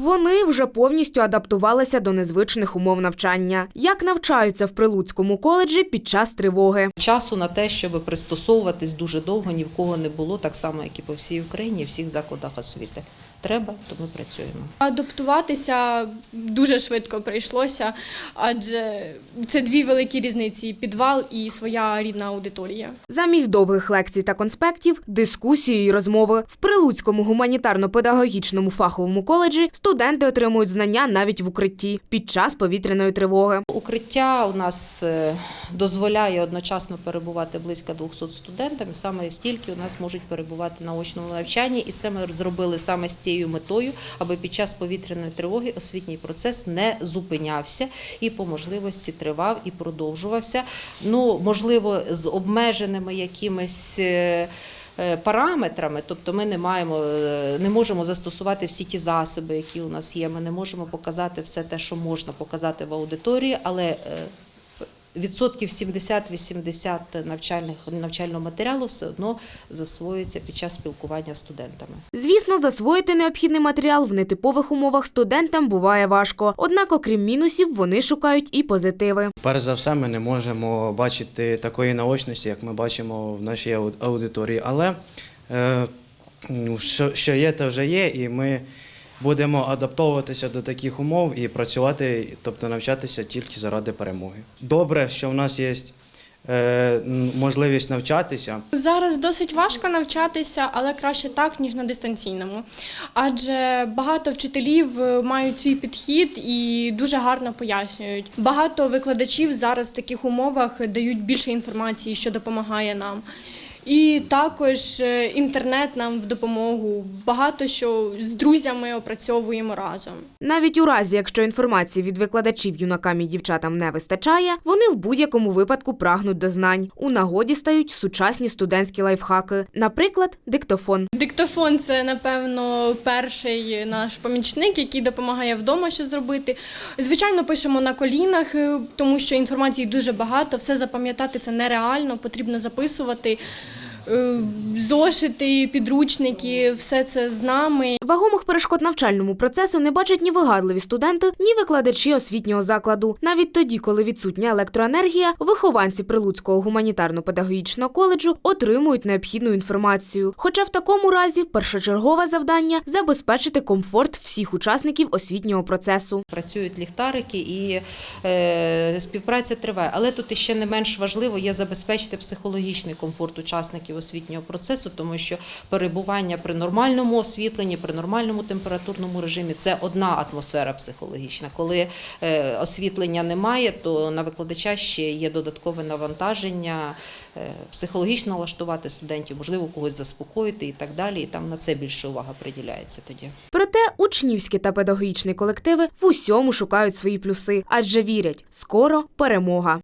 Вони вже повністю адаптувалися до незвичних умов навчання. Як навчаються в Прилуцькому коледжі під час тривоги? Часу на те, щоб пристосовуватись дуже довго, ні в кого не було, так само, як і по всій Україні, в всіх закладах освіти. Треба, то ми працюємо. Адаптуватися дуже швидко прийшлося, адже це дві великі різниці: підвал і своя рідна аудиторія. Замість довгих лекцій та конспектів, дискусії і розмови в Прилуцькому гуманітарно-педагогічному фаховому коледжі студенти отримують знання навіть в укритті під час повітряної тривоги. Укриття у нас е, дозволяє одночасно перебувати близько 200 студентам. Саме стільки у нас можуть перебувати на очному навчанні, і це ми зробили саме з цією метою, аби під час повітряної тривоги освітній процес не зупинявся і по можливості тривав і продовжувався. Ну можливо, з обмеженими якимись. е, е, Параметрами, тобто ми не маємо, е, не можемо застосувати всі ті засоби, які у нас є. Ми не можемо показати все те, що можна показати в аудиторії, але відсотків 70-80 навчальних навчального матеріалу все одно засвоюється під час спілкування з студентами. Звісно, засвоїти необхідний матеріал в нетипових умовах студентам буває важко. Однак, окрім мінусів, вони шукають і позитиви. Перш за все, ми не можемо бачити такої наочності, як ми бачимо в нашій аудиторії. Але е, ну, що, що є, то вже є, і ми будемо адаптовуватися до таких умов і працювати, тобто навчатися тільки заради перемоги. Добре, що в нас є е, можливість навчатися. Зараз досить важко навчатися, але краще так, ніж на дистанційному. Адже багато вчителів е, мають свій підхід і дуже гарно пояснюють. Багато викладачів зараз в таких умовах дають більше інформації, що допомагає нам. І також е, інтернет нам в допомогу. Багато що з друзями опрацьовуємо разом. Навіть у разі, якщо інформації від викладачів юнакам і дівчатам не вистачає, вони в будь-якому випадку прагнуть до знань. У нагоді стають сучасні студентські лайфхаки, наприклад, диктофон. Диктофон це, напевно, перший наш помічник, який допомагає вдома що зробити. Звичайно, пишемо на колінах, е, тому що інформації дуже багато, все запам'ятати це нереально, потрібно записувати. Е, Зошити, підручники, все це з нами. Вагомих перешкод навчальному процесу не бачать ні вигадливі студенти, ні викладачі освітнього закладу. Навіть тоді, коли відсутня електроенергія, вихованці Прилуцького гуманітарно-педагогічного коледжу отримують необхідну інформацію. Хоча в такому разі першочергове завдання забезпечити комфорт всіх учасників освітнього процесу. Працюють ліхтарики і е, співпраця триває. Але тут іще не менш важливо є забезпечити психологічний комфорт учасників освітнього процесу, тому що перебування при нормальному освітленні, при нормальному температурному режимі це одна атмосфера психологічна. Коли е, освітлення немає, то на викладача ще є додаткове навантаження, е, психологічно налаштувати студентів, можливо, когось заспокоїти і так далі. І там на це більше увага приділяється тоді. Проте учнівські та педагогічні колективи в усьому шукають свої плюси, адже вірять, скоро перемога.